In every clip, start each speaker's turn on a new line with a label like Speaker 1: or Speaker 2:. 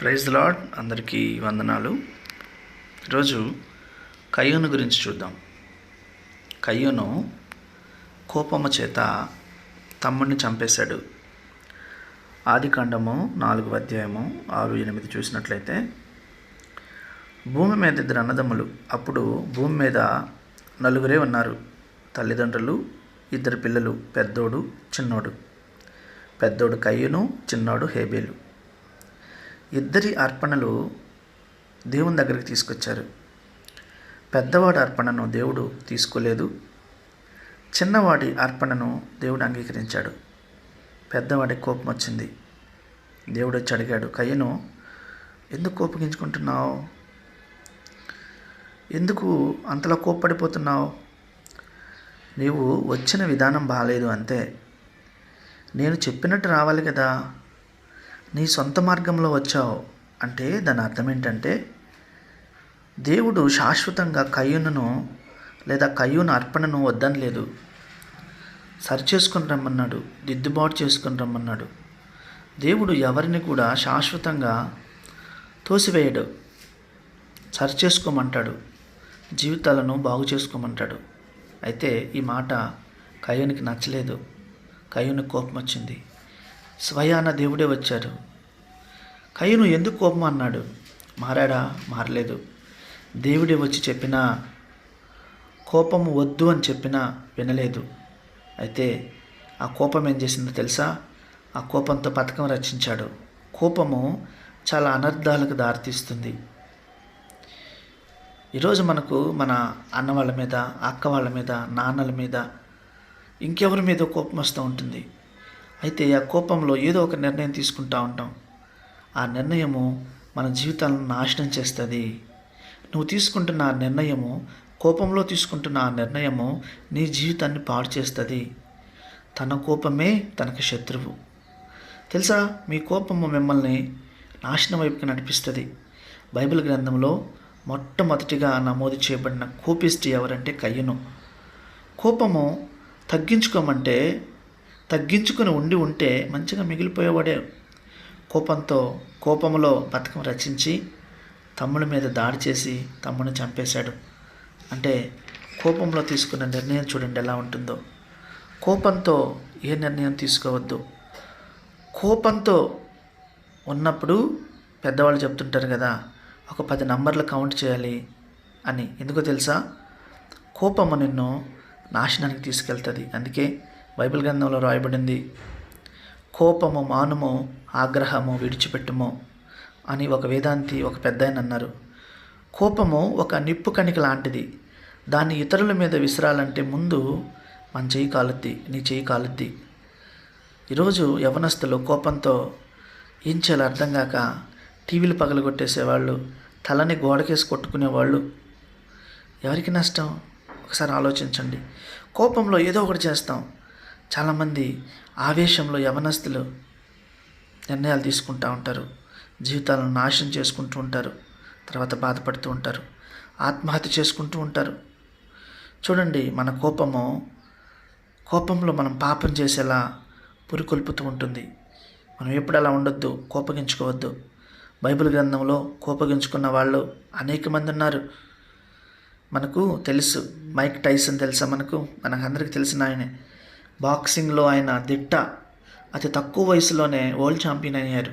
Speaker 1: Praise lord అందరికీ వందనాలు. ఈరోజు కయ్యోను గురించి చూద్దాం. కయ్యోను కోపము చేత తమ్ముడిని చంపేశాడు. ఆది కాండము నాలుగు అధ్యాయము ఆరు ఎనిమిది చూసినట్లయితే భూమి మీద ఇద్దరు అన్నదమ్ములు అప్పుడు భూమి మీద నలుగురే ఉన్నారు. తల్లిదండ్రులు ఇద్దరు పిల్లలు పెద్దోడు చిన్నోడు. పెద్దోడు కయ్యను చిన్నోడు హేబేలు. ఇద్దరి అర్పణలు దేవుని దగ్గరికి తీసుకొచ్చారు. పెద్దవాడి అర్పణను దేవుడు తీసుకోలేదు. చిన్నవాడి అర్పణను దేవుడు అంగీకరించాడు. పెద్దవాడి కోపం వచ్చింది. దేవుడు వచ్చి అడిగాడు కయ్యను ఎందుకు కోపగించుకుంటున్నావు? ఎందుకు అంతలా కోప్పడిపోతున్నావు? నీవు వచ్చిన విధానం బాగాలేదు అంతే నేను చెప్పినట్టు రావాలి కదా. నీ సొంత మార్గంలో వచ్చావు అంటే దాని అర్థం ఏంటంటే దేవుడు శాశ్వతంగా కయ్యూనను లేదా కయ్యూను అర్పణను వద్దని లేదు. సరి చేసుకుని రమ్మన్నాడు దిద్దుబాటు చేసుకుని రమ్మన్నాడు. దేవుడు ఎవరిని కూడా శాశ్వతంగా తోసివేయడు. సరి చేసుకోమంటాడు జీవితాలను బాగు చేసుకోమంటాడు. అయితే ఈ మాట కయ్యూనికి నచ్చలేదు. కయ్యూనికి కోపం వచ్చింది. స్వయాన దేవుడే వచ్చారు. కయ్యను ఎందుకు కోపం అన్నాడు? మారాడా? మారలేదు. దేవుడే వచ్చి చెప్పినా కోపము వద్దు అని చెప్పినా వినలేదు. అయితే ఆ కోపం ఏం చేసిందో తెలుసా? ఆ కోపంతో పథకం రచించాడు. కోపము చాలా అనర్థాలకు దారితీస్తుంది. ఈరోజు మనకు మన అన్న వాళ్ళ మీద అక్క వాళ్ళ మీద నాన్నల మీద ఇంకెవరి మీద కోపం వస్తూ ఉంటుంది? అయితే ఆ కోపంలో ఏదో ఒక నిర్ణయం తీసుకుంటూ ఉంటాం. ఆ నిర్ణయము మన జీవితాలను నాశనం చేస్తుంది. నువ్వు తీసుకుంటున్న ఆ నిర్ణయము కోపంలో తీసుకుంటున్న ఆ నిర్ణయము నీ జీవితాన్ని పాడు చేస్తుంది. తన కోపమే తనకు శత్రువు. తెలుసా? మీ కోపము మిమ్మల్ని నాశనం వైపుకి నడిపిస్తుంది. బైబిల్ గ్రంథంలో మొట్టమొదటిగా నమోదు చేయబడిన కోపిస్ట్ ఎవరంటే కయ్యను. కోపము తగ్గించుకోమంటే తగ్గించుకుని ఉండి ఉంటే మంచిగా మిగిలిపోయేవాడే. కోపంతో కోపంలో బతకం రచించి తమ్ముడి మీద దాడి చేసి తమ్ముడిని చంపేశాడు. అంటే కోపంలో తీసుకున్న నిర్ణయం చూడండి ఎలా ఉంటుందో. కోపంతో ఏ నిర్ణయం తీసుకోవద్దు. కోపంతో ఉన్నప్పుడు పెద్దవాళ్ళు చెప్తుంటారు కదా ఒక పది నంబర్లు కౌంట్ చేయాలి అని. ఎందుకో తెలుసా? కోపము నిన్ను నాశనానికి తీసుకెళ్తుంది. అందుకే బైబిల్ గ్రంథంలో రాయబడింది కోపము మానము ఆగ్రహము విడిచిపెట్టుము అని ఒక వేదాంతి ఒక పెద్ద అన్నారు. కోపము ఒక నిప్పు కణిక లాంటిది. దాన్ని ఇతరుల మీద విసిరాలంటే ముందు మన చెయ్యి కాలుద్ది నీ చెయ్యి కాలుద్ది ఈరోజు యవనస్తులు కోపంతో ఏం చేయాలో అర్థం కాక టీవీలు పగలగొట్టేసేవాళ్ళు తలని గోడకేసి కొట్టుకునేవాళ్ళు. ఎవరికి నష్టం? ఒకసారి ఆలోచించండి. కోపంలో ఏదో ఒకటి చేస్తాం. చాలామంది ఆవేశంలో యవనస్తులు నిర్ణయాలు తీసుకుంటూ ఉంటారు. జీవితాలను నాశనం చేసుకుంటూ ఉంటారు. తర్వాత బాధపడుతూ ఉంటారు. ఆత్మహత్య చేసుకుంటూ ఉంటారు. చూడండి మన కోపము కోపంలో మనం పాపం చేసేలా పురికొల్పుతూ ఉంటుంది. మనం ఎప్పుడు అలా ఉండొద్దు కోపగించుకోవద్దు. బైబిల్ గ్రంథంలో కోపగించుకున్న వాళ్ళు అనేక మంది ఉన్నారు. మనకు తెలుసు మైక్ టైసన్ తెలుసా మనకు? మనకు అందరికీ తెలిసిన ఆయనే. బాక్సింగ్లో ఆయన దిట్ట అతి తక్కువ వయసులోనే వరల్డ్ ఛాంపియన్ అయ్యారు.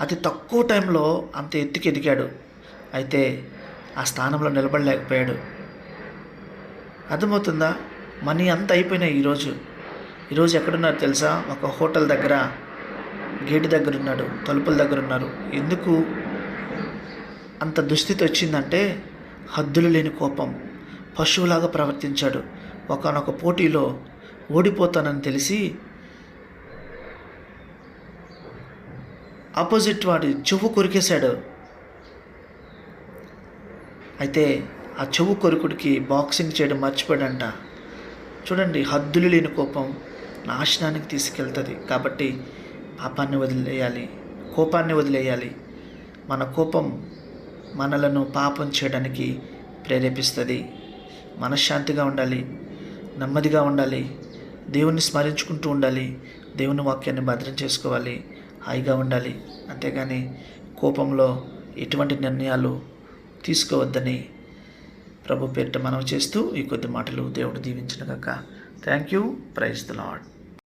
Speaker 1: అతి తక్కువ టైంలో అంత ఎత్తుకి ఎదిగాడు. అయితే ఆ స్థానంలో నిలబడలేకపోయాడు. అర్థమవుతుందా? మనీ అంత అయిపోయినాయి ఈరోజు ఈరోజు ఎక్కడున్నారు తెలుసా? ఒక హోటల్ దగ్గర. గేటు దగ్గర ఉన్నాడు తలుపుల దగ్గర ఉన్నారు ఎందుకు అంత దుస్థితి వచ్చిందంటే హద్దులు లేని కోపం. పశువులాగా ప్రవర్తించాడు. ఒకనొక పోటీలో ఓడిపోతానని తెలిసి ఆపోజిట్ వాడి చెవు కొరికేశాడు. అయితే ఆ చెవు కొరుకుడికి బాక్సింగ్ చేయడం మర్చిపోయాడంట. చూడండి హద్దులు లేని కోపం నాశనానికి తీసుకెళ్తుంది. కాబట్టి పాపాన్ని వదిలేయాలి కోపాన్ని వదిలేయాలి. మన కోపం మనలను పాపం చేయడానికి ప్రేరేపిస్తుంది. మనశ్శాంతిగా ఉండాలి నెమ్మదిగా ఉండాలి. దేవుణ్ణి స్మరించుకుంటూ ఉండాలి. దేవుని వాక్యాన్ని భద్రం చేసుకోవాలి. హాయిగా ఉండాలి. అంతేగాని కోపంలో ఎటువంటి నిర్ణయాలు తీసుకోవద్దని ప్రభు పేరిట మనం చేస్తూ ఈ కొద్ది మాటలు దేవుడు దీవించిన కాక thank you praise the Lord